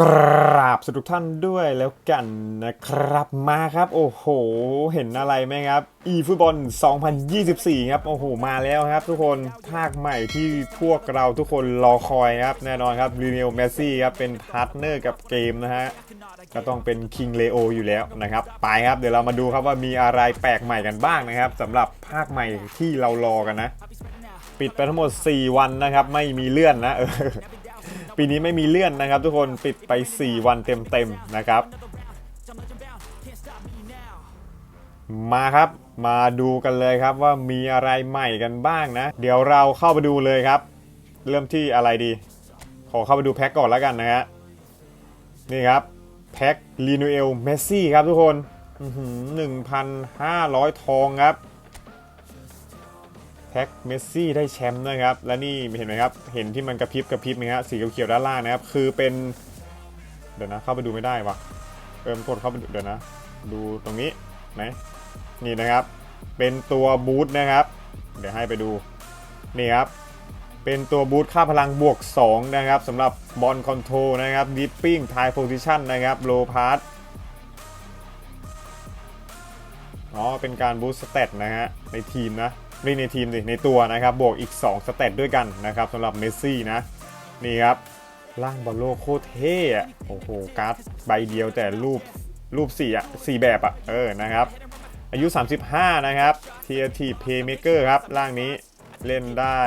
กราบสวัสดีทุกท่านด้วยแล้วกันนะครับมาครับ โอ้โห เห็นอะไรไหมครับ e ฟุตบอล 2024 ครับ โอ้โห มาแล้วครับทุกคนภาคใหม่ที่พวกเราทุกคนรอคอยครับ แน่นอนครับลีเนลเมสซี่ครับ เป็นพาร์ทเนอร์กับเกมนะฮะ ก็ต้องเป็นคิงเลโออยู่แล้วนะครับ ไปครับ เดี๋ยวเรามาดูครับว่ามีอะไรแปลกใหม่กันบ้างนะครับสำหรับภาคใหม่ที่เรารอกันนะ ปิดไปทั้งหมด 4 วันนะครับ ไม่มีเลื่อนนะเออ ปีนี้ไม่มีเลื่อนนะครับ ทุกคนปิดไป 4 วันเต็มๆนะครับ มาครับมาดูกันเลยครับว่ามีอะไรใหม่กันบ้างนะ เดี๋ยวเราเข้าไปดูเลยครับ เริ่มที่อะไรดี ขอเข้าไปดูแพ็กก่อนแล้วกันนะฮะนี่ครับแพ็กลีนูเอลเมสซี่ครับทุกคนหนึ่งพันห้าร้อยทองครับ แพ็กเมสซี่ได้แชมป์นะครับ และนี่เห็นไหมครับ เห็นที่มันกระพริบกระพริบไหมฮะสีเขียวๆด้านล่างนะครับ คือเป็น เดี๋ยวนะ เข้าไปดูไม่ได้วะเอิมกดเข้าไปดูเดี๋ยวนะ ดูตรงนี้ไหนนี่นะครับ เป็นตัวบูทนะครับ เดี๋ยวให้ไปดู นี่ครับ เป็นตัวบูทค่าพลังบวก 2 นะครับสำหรับบอลคอนโทรลนะครับดิปปิ้งไทโพซิชันนะครับโลพาร์อ๋อ เป็นการบูสต์สเตตนะฮะ ในทีมนะ ไม่ในทีมสิในตัวนะครับ บวกอีก 2 สเตตด้วยกันนะครับสำหรับเมสซี่นะ นี่ครับล่างบอลโลกโคตรเท่อะโอ้โหการ์ดใบเดียวแต่รูปรูป4อะ4แบบอะเออนะครับ อายุ 35 นะครับ TRT Playmaker ครับ ล่างนี้เล่นได้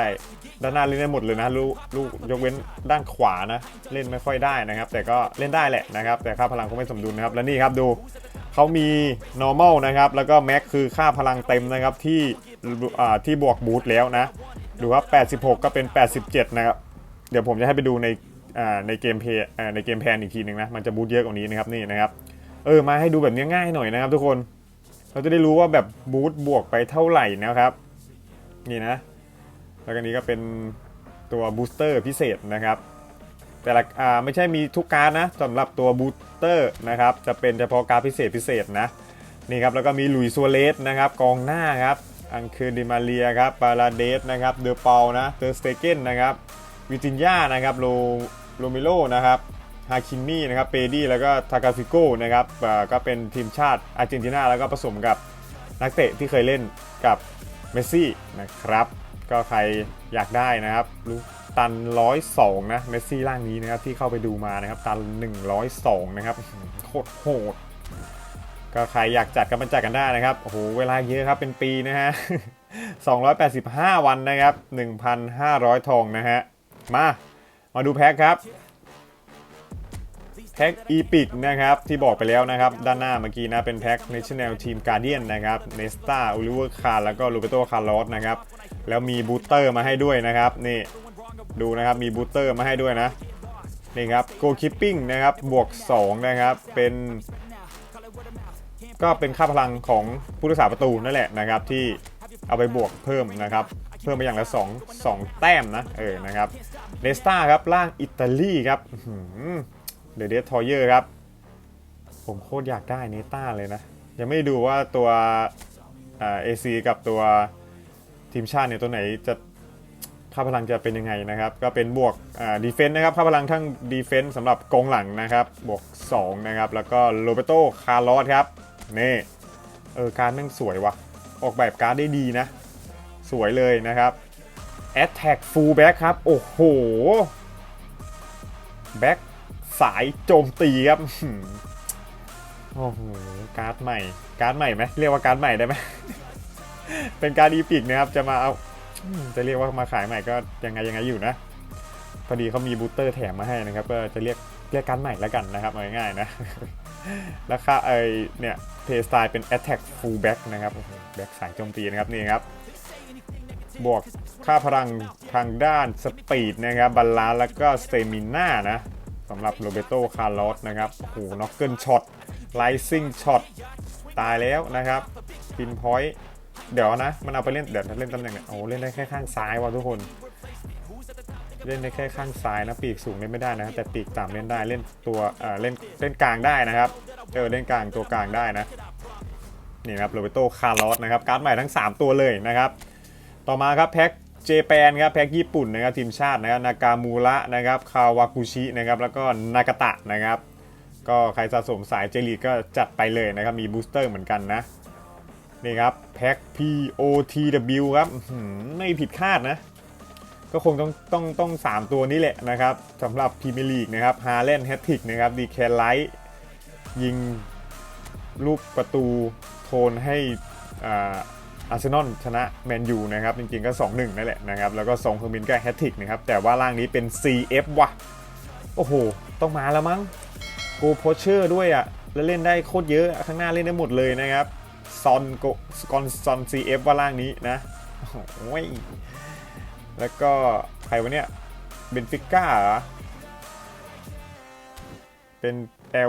ด้านหน้าเล่นได้หมดเลยนะลูกลูกยกเว้นด้านขวานะ เล่นไม่ค่อยได้นะครับ แต่ก็เล่นได้แหละนะครับ แต่ค่าพลังคงไม่สมดุลนะครับ และนี่ครับดูเขามี normal นะครับ แล้วก็ max คือค่าพลังเต็มนะครับที่ที่บวกบูทแล้วนะ ดูครับ 86 ก็เป็น 87 นะครับ เดี๋ยวผมจะให้ไปดูในในเกมเพย์ในเกมแพนอีกทีหนึ่งนะ มันจะบูทเยอะกว่านี้นะครับนี่นะครับ เออ มาให้ดูแบบนี้ง่ายหน่อยนะครับทุกคน เราจะได้รู้ว่าแบบบูทบวกไปเท่าไหร่นะครับ นี่นะ แล้วก็นี้ก็เป็นตัวบูสเตอร์พิเศษนะครับ แต่ละอ่าไม่ใช่มีทุกการดนะสำหรับตัวบูสเตอร์นะครับจะเป็นเฉพาะการดพิเศษพิเศษนะนี่ครับแล้วก็มีลุยซัวเลสนะครับกองหน้าครับอังเคอร์ดิมาเรียครับปาราเดสนะครับเดอเปานะเตอร์สเตเกนนะครับวิจินยานะครับโลโรเมโลนะครับฮาคิมมี่นะครับเปดี้แล้วก็ทากาฟิโก้นะครับก็เป็นทีมชาติอาร์เจนตินาแล้วก็ผสมกับนักเตะที่เคยเล่นกับเมสซี่นะครับ ก็ใครอยากได้นะครับรู้ตัน 102 นะเมสซี่ร่างนี้นะครับที่เข้าไปดูมานะครับตัน 102 นะครับโคตรโหดก็ใครอยากจัดก็มาจัดกันได้นะครับโอ้โหเวลาเยอะครับเป็นปีนะฮะ 285 วันนะครับ 1,500 ทองนะฮะ มา มาดูแพ็คครับ พ็คอีพิกนะครับ ที่บอกไปแล้วนะครับ ด้านหน้าเมื่อกี้นะเป็นแพ็ค National Team Guardian นะครับเนสตาอูลิเวอร์คาร์แล้วก็ลูเบโตคาร์ลอสนะครับ แล้วมีบูสเตอร์มาให้ด้วยนะครับ นี่ดูนะครับมีบูสเตอร์มาให้ด้วยนะ นี่ครับโกคิปปิ้งนะครับบวก 2 นะครับ เป็น ก็เป็นค่าพลังของผู้รักษาประตูนั่นแหละนะครับ ที่เอาไปบวกเพิ่มนะครับเพิ่มไปอย่างละ2 2แต้มนะเออนะครับเนสตาครับล่างอิตาลีครับ เดเดสทอยเยอร์ครับ ผมโคตรอยากได้เนต้าเลยนะ ยังไม่ดูว่าตัวเอซีกับตัวทีมชาติเนี่ยตัวไหนจะค่าพลังจะเป็นยังไงนะครับ ก็เป็นบวกดีเฟนต์นะครับค่าพลังทั้งดีเฟนต์สำหรับกองหลังนะครับ บวก 2 นะครับ แล้วก็โรเบโตคาร์ลอสครับ นี่ เออ การดแม่งสวยวะออกแบบการ์ดได้ดีนะ สวยเลยนะครับ Attack Full Back ครับ โอ้โหแบ็ค สายโจมตีครับโอ้โหการ์ดใหม่ การ์ดใหม่ไหมเรียกว่าการ์ดใหม่ได้ไหมเป็นการ์ดอีพิกนะครับจะมาเอาจะเรียกว่ามาขายใหม่ก็ยังไงยังไงอยู่นะพอดีเขามีบูสเตอร์แถมมาให้นะครับก็จะเรียกเรียกการ์ดใหม่แล้วกันนะครับง่ายๆนะแล้วค่าไอเนี่ยเพย์สไตล์เป็น Attack Full Back นะครับแบ็คสายโจมตีนะครับนี่ครับบวกค่าพลังทางด้านสปีดนะครับบาลานแล้วก็สเตมิน่านะ สำหรับโรเบโตคาร์ลอสนะครับโอ้โหน็อกเกิลช็อตไลซิ่งช็อตตายแล้วนะครับปินพอยต์เดี๋ยวนะ มันเอาไปเล่น เดี๋ยวเล่นตำแหน่งเนี่ยโอ้โหเล่นได้แค่ข้างซ้ายว่ะทุกคน เล่นได้แค่ข้างซ้ายนะ ปีกสูงเล่นไม่ได้นะ แต่ปีกต่ำเล่นได้ เล่นตัวเอ่อเล่นเล่นกลางได้นะครับ เออเล่นกลางตัวกลางได้นะ นี่นะครับโรเบโตคาร์ลอสนะครับ การ์ดใหม่ทั้ง 3 ตัวเลยนะครับ ต่อมาครับแพ็ค เจแปนครับแพ็กญี่ปุ่นนะครับทีมชาตินะครับนากามูระนะครับคาวากุชินะครับแล้วก็นากาตะนะครับ ก็ใครสะสมสายเจลีกก็จัดไปเลยนะครับ มีบูสเตอร์เหมือนกันนะนี่ครับแพ็ก POTW ครับไม่ผิดคาดนะ ก็คงต้องต้องต้องสามตัวนี้แหละนะครับสำหรับพรีเมียร์ลีกนะครับฮาเลนแฮตติกนะครับดีแคนไลท์ยิงลูกประตูโทนให้อ่า อาร์เซนอลชนะแมนยูนะครับ จริงๆก็ 2-1 นั่นแหละนะครับ แล้วก็ซองเฮอร์มินก็แฮตติกนะครับ แต่ว่าล่างนี้เป็น CF ว่ะ โอ้โห ต้องมาแล้วมั้งโกโพเชอร์ด้วยอะ แล้วเล่นได้โคตรเยอะ ข้างหน้าเล่นได้หมดเลยนะครับ ซอนโกกอนซอน CF ว่าล่างนี้นะ โอ้ย แล้วก็ใครวะเนี่ย เบนฟิก้าเหรอเป็น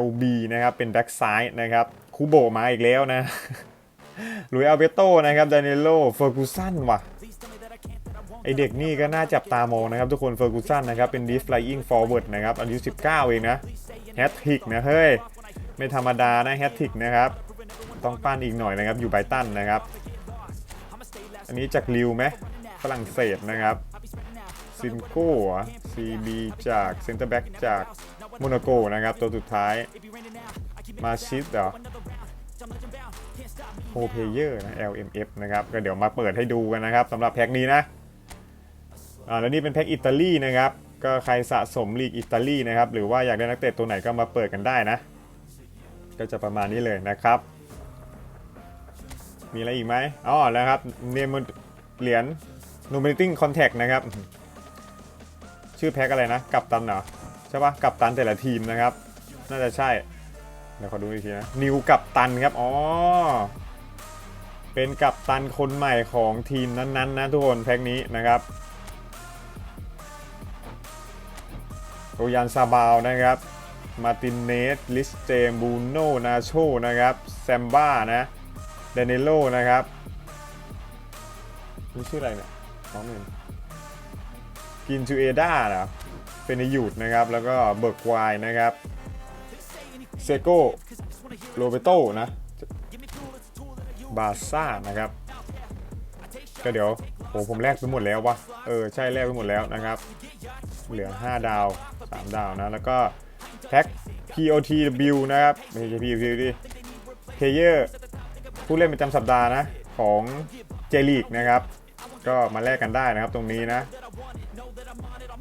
LB นะครับ เป็นแบ็กซ้ายนะครับ คูโบมาอีกแล้วนะ ลุยอัลเบโตนะครับดานิโลเฟอร์กูสันว่ะไอเด็กนี่ก็น่าจับตามองนะครับ ทุกคนเฟอร์กูสันนะครับ เป็นดีฟไลอิงฟอร์เวิร์ดนะครับอายุ 19 เองนะแฮตทิกนะเฮ้ย ไม่ธรรมดานะแฮตทิกนะครับ ต้องปั้นอีกหน่อยนะครับ อยู่ไบตันนะครับ อันนี้จากลิวไหมฝรั่งเศสนะครับซินโก้เหรอ CB จากเซนเตอร์แบ็กจากโมนาโกนะครับ ตัวสุดท้ายมาชิดเหรอ โฮเพเยอร์นะ LMF นะครับก็เดี๋ยวมาเปิดให้ดูกันนะครับสำหรับแพ็กนี้นะอ่าแล้วนี่เป็นแพ็กอิตาลีนะครับก็ใครสะสมลีกอิตาลีนะครับหรือว่าอยากได้นักเตะตัวไหนก็มาเปิดกันได้นะ ก็จะประมาณนี้เลยนะครับ มีอะไรอีกไหมอ๋อแล้วครับเนมเหรียญ nominating contact นะครับ ชื่อแพ็กอะไรนะ กัปตันเหรอใช่ปะกัปตันแต่ละทีมนะครับ น่าจะใช่เดี๋ยวขอดูอีกทีนะนิวกัปตันครับ อ๋อ เป็นกัปตันคนใหม่ของทีมนั้นๆนะทุกคนแพ็กนี้นะครับโรยันซาบาวนะครับ มาตินเนส ลิสเจมบูโนนาโชนะครับ แซมบ้านะเดนิโลนะครับนี่ชื่ออะไรเนี่ยน้องหนึ่งกินจูเอด้าเหรอเป็นในยูดนะครับ แล้วก็เบิร์กไวน์นะครับ เซโกโรเบโตนะ บาซ่านะครับ ก็เดี๋ยวโหผมแลกไปหมดแล้ววะเออใช่แลกไปหมดแล้วนะครับ เหลือ 5 ดาว 3 ดาวนะ แล้วก็แพ็ค POTW นะครับไม่ใช่ POTW ดิเพเยอร์ผู้เล่นประจำสัปดาห์นะของเจลีกนะครับ ก็มาแลกกันได้นะครับตรงนี้นะ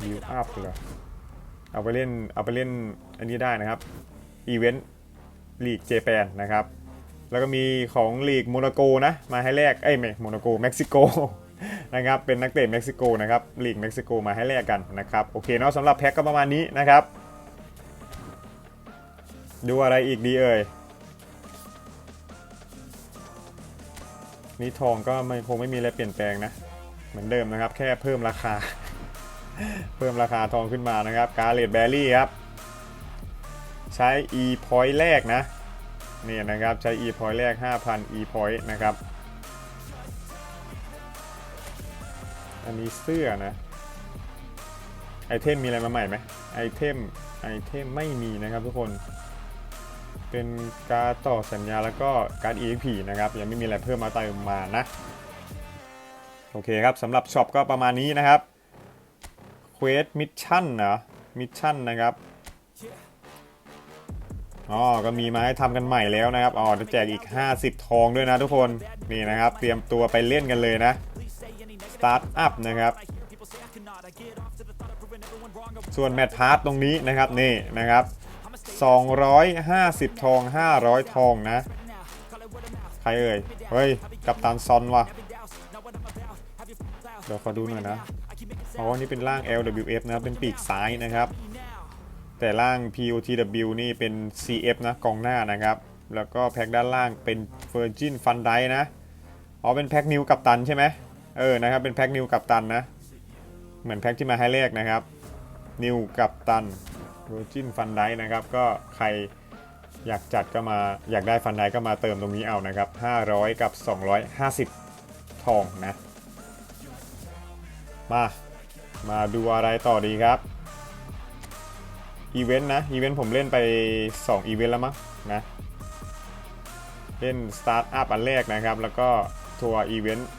บิวอัพเหรอเอาไปเล่นเอาไปเล่นอันนี้ได้นะครับอีเวนต์ลีกเจแปนนะครับ แล้วก็มีของลีกโมนาโกนะ มาให้แลกเอ้ยไม่โมนาโกเม็กซิโกนะครับเป็นนักเตะเม็กซิโกนะครับลีกเม็กซิโกมาให้แลกกันนะครับโอเคเนาะสำหรับแพ็กก็ประมาณนี้นะครับ ดูอะไรอีกดีเอ่ยนี่ทองก็ไม่คงไม่มีอะไรเปลี่ยนแปลงนะ เหมือนเดิมนะครับ แค่เพิ่มราคา เพิ่มราคาทองขึ้นมานะครับ การเลดแบรี่ครับ ใช้ e point แรกนะ นี่นะครับใช้ e point แรก 5,000 e point นะครับ อันนี้เสื้อนะ ไอเทมมีอะไรมาใหม่ไหมไอเทมไอเทมไม่มีนะครับทุกคน เป็นการต่อสัญญาแล้วก็การ EXP นะครับ ยังไม่มีอะไรเพิ่มมาเติมมานะ โอเคครับสำหรับช็อปก็ประมาณนี้นะครับ Quest Mission นะมิชชั่นนะครับ อ๋อก็มีมาให้ทำกันใหม่แล้วนะครับอ๋อจะแจกอีก 50 ทองด้วยนะทุกคนนี่นะครับ เตรียมตัวไปเล่นกันเลยนะสตาร์ทอัพนะครับส่วนแมทพาร์ตตรงนี้นะครับนี่นะครับ 250 ทอง 500 ทองนะ ใครเอ่ย เฮ้ย กับตันซอนวะเดี๋ยวขอดูหน่อยนะอ๋อนี่เป็นร่าง LWF นะครับ เป็นปีกซ้ายนะครับ แต่ร่าง POTW นี่เป็น CF นะกองหน้านะครับ แล้วก็แพ็คด้านล่างเป็น Virgin Fun d i นะอ๋อเป็นแพ็คนิวกับตันใช่ไหมเออนะครับเป็นแพ็คนิวกับตันนะ เหมือนแพ็คที่มาให้เลขนะครับนิวกับตัน Virgin Fun d i นะครับก็ใครอยากจัดก็มาอยากได้ฟันไดก็มาเติมตรงนี้เอานะครับ 500 กับ 250 ทองนะ มา มาดูอะไรต่อดีครับ อีเวนต์นะ อีเวนต์ผมเล่นไป 2 อีเวนต์แล้วมั้งนะ เล่นสตาร์ทอัพอันแรกนะครับ แล้วก็ทัวร์อีเวนต์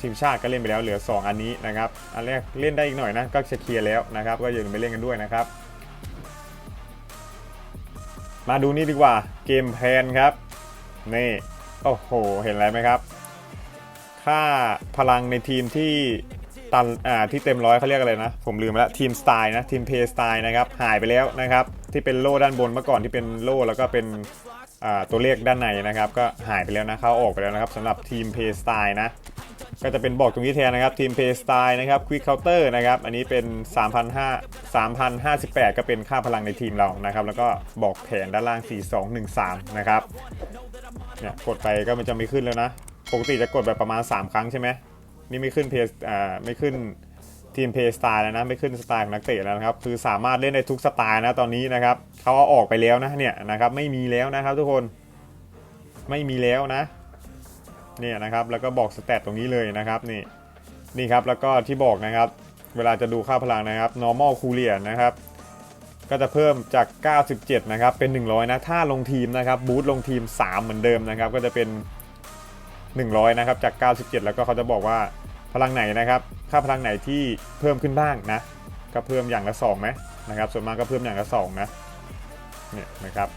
ทีมชาติก็เล่นไปแล้วเหลือ 2 อันนี้นะครับ อันแรกเล่นได้อีกหน่อยนะ ก็จะเคลียร์แล้วนะครับ ก็อย่าลืมไปเล่นกันด้วยนะครับ มาดูนี่ดีกว่าเกมแพนครับ นี่ โอ้โห เห็นอะไรไหมครับ ค่าพลังในทีมที่ ตันอ่าที่เต็มร้อยเขาเรียกอะไรนะ ผมลืมไปแล้วทีมสไตล์นะทีมเพย์สไตล์นะครับหายไปแล้วนะครับที่เป็นโล่ด้านบนเมื่อก่อนที่เป็นโล่แล้วก็เป็นอ่าตัวเลขด้านในนะครับ ก็หายไปแล้วนะเขาออกไปแล้วนะครับสำหรับทีมเพย์สไตล์นะก็จะเป็นบอกตรงนี้แทนนะครับทีมเพย์สไตล์นะครับควิกเคาน์เตอร์นะครับอันนี้เป็น3,500 3,058 ก็เป็นค่าพลังในทีมเรานะครับ แล้วก็บอกแผนด้านล่าง 4213 นะครับเนี่ยกดไปก็มันจะไม่ขึ้นแล้วนะ ปกติจะกดแบบประมาณ 3 ครั้งใช่ไหม นี่ไม่ขึ้นเพย์อ่าไม่ขึ้นทีมเพย์สไตล์แล้วนะไม่ขึ้นสไตล์ของนักเตะแล้วนะครับคือสามารถเล่นได้ทุกสไตล์นะตอนนี้นะครับเขาเอาออกไปแล้วนะเนี่ยนะครับไม่มีแล้วนะครับทุกคนไม่มีแล้วนะเนี่ยนะครับแล้วก็บอกสเตตตรงนี้เลยนะครับนี่นี่ครับแล้วก็ที่บอกนะครับ เวลาจะดูค่าพลังนะครับ normal c o o l i e r นะครับก็จะเพิ่มจาก 97 นะครับเป็น 100 นะ ถ้าลงทีมนะครับบูตลงทีม 3 เหมือนเดิมนะครับ ก็จะเป็น 100 นะครับ จาก 97 แล้วก็เขาจะบอกว่าพลังไหนนะครับ ค่าพลังไหนที่เพิ่มขึ้นบ้างนะ ก็เพิ่มอย่างละ2ไหมนะครับ ส่วนมากก็เพิ่มอย่างละ2นะ เนี่ยนะครับ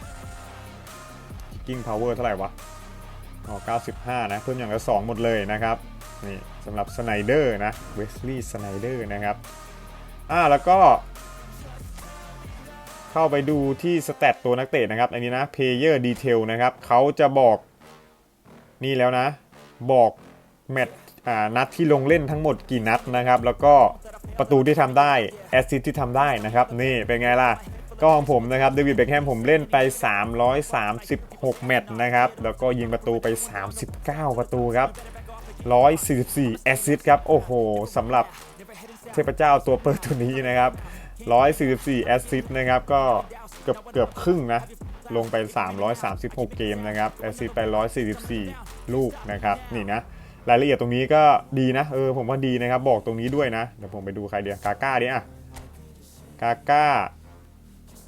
kicking power เท่าไหร่วะอ๋อ95 นะ เพิ่มอย่างละ2หมดเลยนะครับ นี่สำหรับสไนเดอร์นะ เวสลีย์สไนเดอร์นะครับ อ่า แล้วก็ เข้าไปดูที่สเตตตัวนักเตะนะครับ อันนี้นะ Player Detail นะครับ เขาจะบอกนี่แล้วนะ บอกแมตช์นัดที่ลงเล่นทั้งหมดกี่นัดนะครับ แล้วก็ประตูที่ทำได้แอสซิสที่ทำได้นะครับ นี่เป็นไงล่ะ ก็ของผมนะครับเดวิดเบคแฮมผมเล่นไป 336 แมตช์นะครับ แล้วก็ยิงประตูไป 39 ประตูครับ 144 แอสซิสครับ โอ้โหสำหรับเทพเจ้าตัวเปิดตัวนี้นะครับ 144 แอสซิสนะครับ ก็เกือบเกือบครึ่งนะ ลงไป 336 เกมนะครับ แอสซิสไป 144 ลูกนะครับนี่นะรายละเอียดตรงนี้ก็ดีนะเออผมว่าดีนะครับบอกตรงนี้ด้วยนะเดี๋ยวผมไปดูใครเดียวกาก้าดิอะกาก้า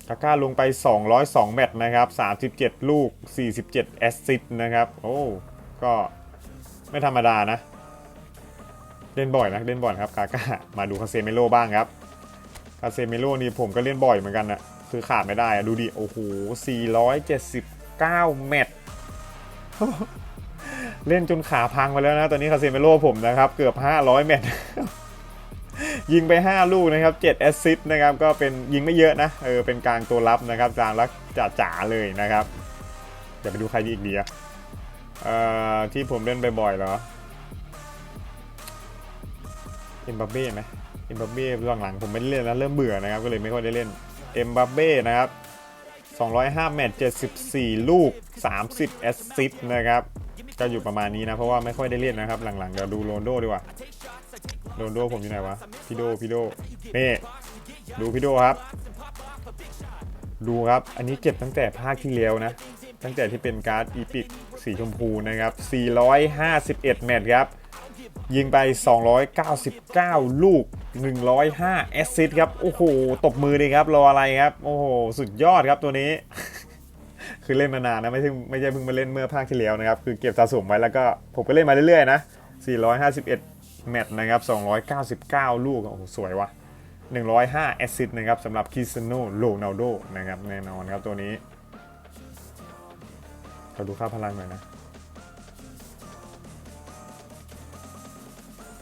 กาก้าลงไป 202 แมตช์นะครับ 37 ลูก 47 แอสซิสต์นะครับโอ้ก็ไม่ธรรมดานะเล่นบ่อยนะเล่นบ่อยครับกาก้ามาดูคาเซเมโลบ้างครับคาเซเมโลนี่ผมก็เล่นบ่อยเหมือนกันนะคือขาดไม่ได้อะดูดิโอ้โห479 แมตช์ เล่นจนขาพังไปแล้วนะ ตอนนี้คาเซเมโลผมนะครับ เกือบ 500แมตช์ยิงไป 5 ลูกนะครับ7แอสซิสต์นะครับ ก็เป็นยิงไม่เยอะนะ เออ เป็นกลางตัวรับนะครับจางรักจ๋าๆเลยนะครับเดี๋ยวไปดูใครดีอีกดีอะเอ่อ ที่ผมเล่นบ่อยๆเหรอเอ็มบัปเบ้ไหมเอ็มบัปเบ้หลังๆผมไม่ได้เล่นแล้วเริ่มเบื่อนะครับ ก็เลยไม่ค่อยได้เล่นเอ็มบัปเบ้นะครับ205แมตช์74 ลูก 30 แอสซิสต์นะครับ ก็อยู่ประมาณนี้นะ เพราะว่าไม่ค่อยได้เล่นนะครับ หลังๆเดี๋ยวดูโรนโดดีกว่าโรนโดผมอยู่ไหนวะพี่โดพี่โดนี่ดูพี่โดครับ ดูครับ อันนี้เก็บตั้งแต่ภาคที่แล้วนะ ตั้งแต่ที่เป็นการ์ดอีพิกสีชมพูนะครับ 451 แมตช์ครับ ยิงไป 299 ลูก 105 แอสซิสต์ครับ โอ้โห ตบมือเลยครับ รออะไรครับ โอ้โห สุดยอดครับตัวนี้ คือเล่นมานานนะไม่ใช่ไม่ใช่เพิ่งมาเล่นเมื่อภาคที่แล้วนะครับ คือเก็บสะสมไว้แล้วก็ผมก็เล่นมาเรื่อยๆนะ 451 แมตช์นะครับ 299 ลูกโอ้โหสวยว่ะ 105 แอสซิสต์นะครับสำหรับคริสเตียโนโรนัลโดนะครับแน่นอนครับตัวนี้เราดูค่าพลังหน่อยนะ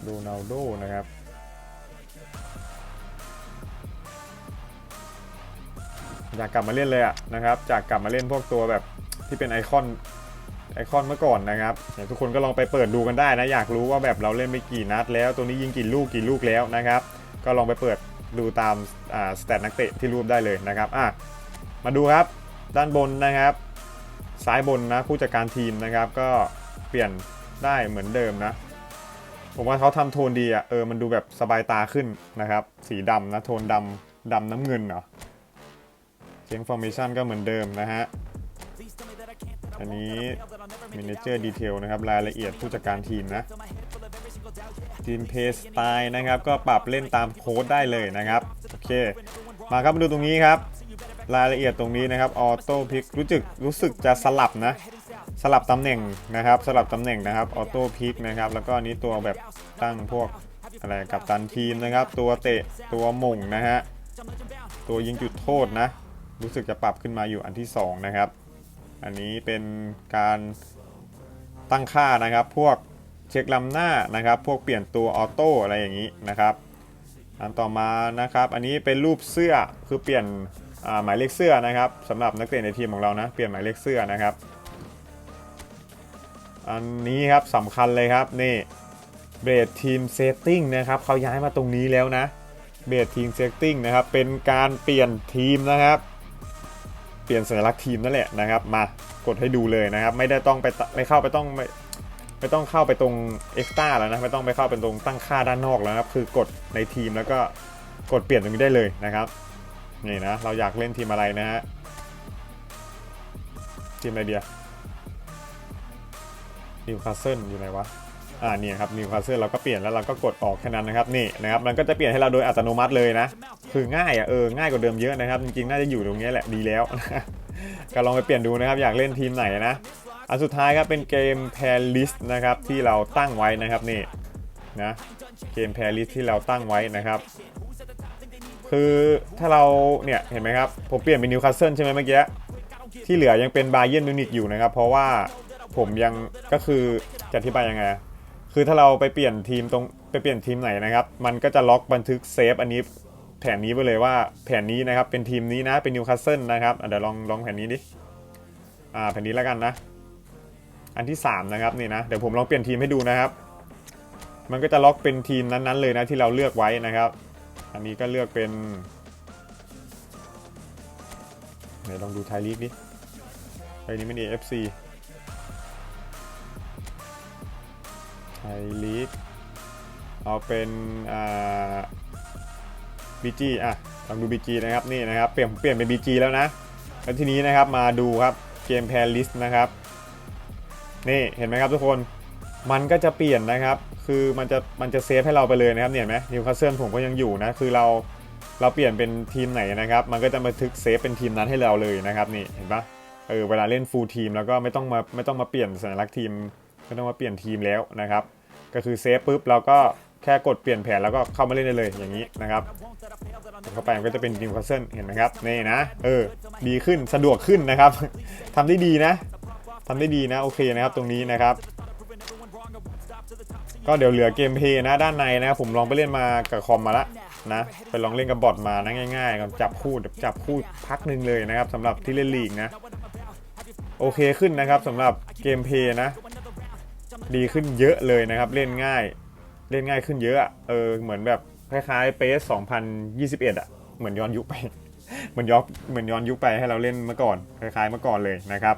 โรนัลโดนะครับ อยากกลับมาเล่นเลยอะนะครับจากกลับมาเล่นพวกตัวแบบที่เป็นไอคอนไอคอนเมื่อก่อนนะครับเดี๋ยวทุกคนก็ลองไปเปิดดูกันได้นะ อยากรู้ว่าแบบเราเล่นไปกี่นัดแล้ว ตัวนี้ยิงกี่ลูกกี่ลูกแล้วนะครับ ก็ลองไปเปิดดูตามอ่าสแตทนักเตะที่รูปได้เลยนะครับอะมาดูครับด้านบนนะครับ ซ้ายบนนะผู้จัดการทีมนะครับ ก็เปลี่ยนได้เหมือนเดิมนะ ผมว่าเขาทำโทนดีอะเออมันดูแบบสบายตาขึ้นนะครับ สีดำนะโทนดำดำน้ำเงินเหรอ เสียงฟอร์เมชันก็เหมือนเดิมนะฮะ อันนี้ Manager Detail นะครับ รายละเอียดผู้จัดการทีมนะ ทีมเพสสไตล์นะครับ ก็ปรับเล่นตามโค้ดได้เลยนะครับ โอเค มาครับมาดูตรงนี้ครับ รายละเอียดตรงนี้นะครับออโต้พิกรู้สึกรู้สึกจะสลับนะ สลับตำแหน่งนะครับ สลับตำแหน่งนะครับออโต้พิกนะครับ แล้วก็นี้ตัวแบบตั้งพวกอะไรกับตันทีมนะครับ ตัวเตะตัวม่งนะฮะตัวยิงจุดโทษนะ รู้สึกจะปรับขึ้นมาอยู่อันที่สองนะครับ อันนี้เป็นการตั้งค่านะครับ พวกเช็คลำหน้านะครับ พวกเปลี่ยนตัวออโต้อะไรอย่างนี้นะครับ อันต่อมานะครับ อันนี้เป็นรูปเสื้อคือเปลี่ยนหมายเลขเสื้อนะครับสำหรับนักเตะในทีมของเรานะ เปลี่ยนหมายเลขเสื้อนะครับ อันนี้ครับสำคัญเลยครับนี่เบรดทีมเซตติ้งนะครับเขาย้ายมาตรงนี้แล้วนะเบรดทีมเซตติ้งนะครับ เป็นการเปลี่ยนทีมนะครับ เปลี่ยนสัญลักษณ์ทีมนั่นแหละนะครับ มากดให้ดูเลยนะครับ ไม่ได้ต้องไปไม่เข้าไปต้องไม่ไม่ต้องเข้าไปตรงเอ็กซ์ต้าแล้วนะไม่ต้องไปเข้าเป็นตรงตั้งค่าด้านนอกแล้วนะครับคือกดในทีมแล้วก็กดเปลี่ยนตรงนี้ได้เลยนะครับนี่นะเราอยากเล่นทีมอะไรนะฮะทีมอะไรเดียนิวคาสเซิลอยู่ไหนวะ อ่าเนี่ยครับนิวคาสเซิลเราก็เปลี่ยนแล้วเราก็กดออกแค่นั้นนะครับนี่นะครับมันก็จะเปลี่ยนให้เราโดยอัตโนมัติเลยนะ คือง่ายอะเออง่ายกว่าเดิมเยอะนะครับ จริงๆน่าจะอยู่ตรงนี้แหละดีแล้วก็ลองไปเปลี่ยนดูนะครับอยากเล่นทีมไหนนะอันสุดท้ายครับเป็นเกม pair list นะครับที่เราตั้งไว้นะครับนี่นะเกม pair list ที่เราตั้งไว้นะครับคือถ้าเราเนี่ยเห็นไหมครับผมเปลี่ยนเป็นนิวคาสเซิลใช่ไหมเมื่อกี้ที่เหลือยังเป็นบาเยนมิวนิกอยู่นะครับ เพราะว่าผมยังก็คือจะอธิบายยังไง คือถ้าเราไปเปลี่ยนทีมตรงไปเปลี่ยนทีมไหนนะครับ มันก็จะล็อกบันทึกเซฟอันนี้แผนนี้ไปเลยว่าแผนนี้นะครับเป็นทีมนี้นะเป็นนิวคาสเซิลนะครับเดี๋ยวลองลองแผนนี้ดิอ่าแผนนี้แล้วกันนะ อันที่ 3 นะครับนี่นะเดี๋ยวผมลองเปลี่ยนทีมให้ดูนะครับ มันก็จะล็อกเป็นทีมนั้นๆเลยนะที่เราเลือกไว้นะครับ อันนี้ก็เลือกเป็นไหนลองดูไทยลีกดิไทยนี้ไม่ดี FC ลีกเอาเป็นอ่า BG อะลองดู BG นะครับนี่นะครับเปลี่ยนเปลี่ยนเป็น BG แล้วนะแล้วทีนี้นะครับมาดูครับเกมแพลลิสต์นะครับนี่เห็นไหมครับทุกคนมันก็จะเปลี่ยนนะครับ คือมันจะมันจะเซฟให้เราไปเลยนะครับเนี่ยเห็นไหมนิวคาสเซิลผมก็ยังอยู่นะคือเราเราเปลี่ยนเป็นทีมไหนนะครับ มันก็จะบันทึกเซฟเป็นทีมนั้นให้เราเลยนะครับนี่เห็นปะเออเวลาเล่นฟูลทีมแล้วก็ไม่ต้องมาไม่ต้องมาเปลี่ยนสัญลักษณ์ทีมไม่ต้องมาเปลี่ยนทีมแล้วนะครับ ก็คือเซฟปุ๊บเราก็แค่กดเปลี่ยนแผนแล้วก็เข้ามาเล่นได้เลยอย่างนี้นะครับเข้าไปมันก็จะเป็นนิวคาสเซิลเห็นไหมครับนี่นะเออดีขึ้นสะดวกขึ้นนะครับทำได้ดีนะทำได้ดีนะโอเคนะครับตรงนี้นะครับ ก็เดี๋ยวเหลือเกมเพย์นะด้านในนะครับผมลองไปเล่นมากับคอมมาละนะไปลองเล่นกับบอทมานะง่ายๆกับจับคู่จับคู่พักหนึ่งเลยนะครับสำหรับที่เล่นลีกนะโอเคขึ้นนะครับสำหรับเกมเพย์นะ ดีขึ้นเยอะเลยนะครับ เล่นง่าย เล่นง่ายขึ้นเยอะเออเหมือนแบบคล้ายๆเปส2021 อะ เหมือนย้อนยุคไป เหมือนย้อนเหมือนย้อนยุคไปให้เราเล่นเมื่อก่อนคล้ายๆเมื่อก่อนเลยนะครับ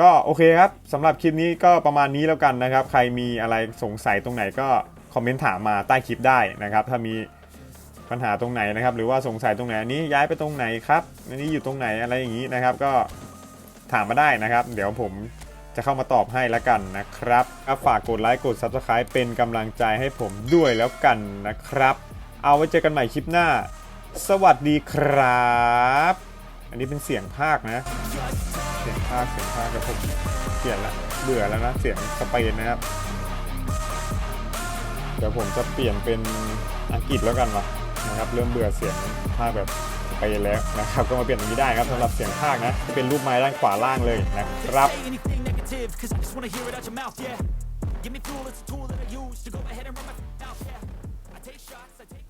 ก็โอเคครับสำหรับคลิปนี้ก็ประมาณนี้แล้วกันนะครับ ใครมีอะไรสงสัยตรงไหนก็คอมเมนต์ถามมาใต้คลิปได้นะครับ ถ้ามีปัญหาตรงไหนนะครับ หรือว่าสงสัยตรงไหนอันนี้ย้ายไปตรงไหนครับอันนี้อยู่ตรงไหนอะไรอย่างนี้นะครับ ก็ถามมาได้นะครับ เดี๋ยวผม จะเข้ามาตอบให้แล้วกันนะครับก็ฝากกดไลค์กด Subscribe เป็นกำลังใจให้ผมด้วยแล้วกันนะครับ เอาไว้เจอกันใหม่คลิปหน้า สวัสดีครับ อันนี้เป็นเสียงภาคนะ เสียงภาคเสียงภาคกับผมเปลี่ยนละเบื่อแล้วนะเสียงสเปนนะครับ เดี๋ยวผมจะเปลี่ยนเป็นอังกฤษแล้วกันวะนะครับเริ่มเบื่อเสียงภาคแบบสเปแล้วนะครับก็มาเปลี่ยนตรงนี้ได้ครับสำหรับเสียงภาคนะจะเป็นรูปไม้ด้านขวาล่างเลยนะครับ Cause I just wanna hear it out your mouth, yeah. Give me fuel, it's a tool that I use to go ahead and run my mouth, yeah. I take shots, I take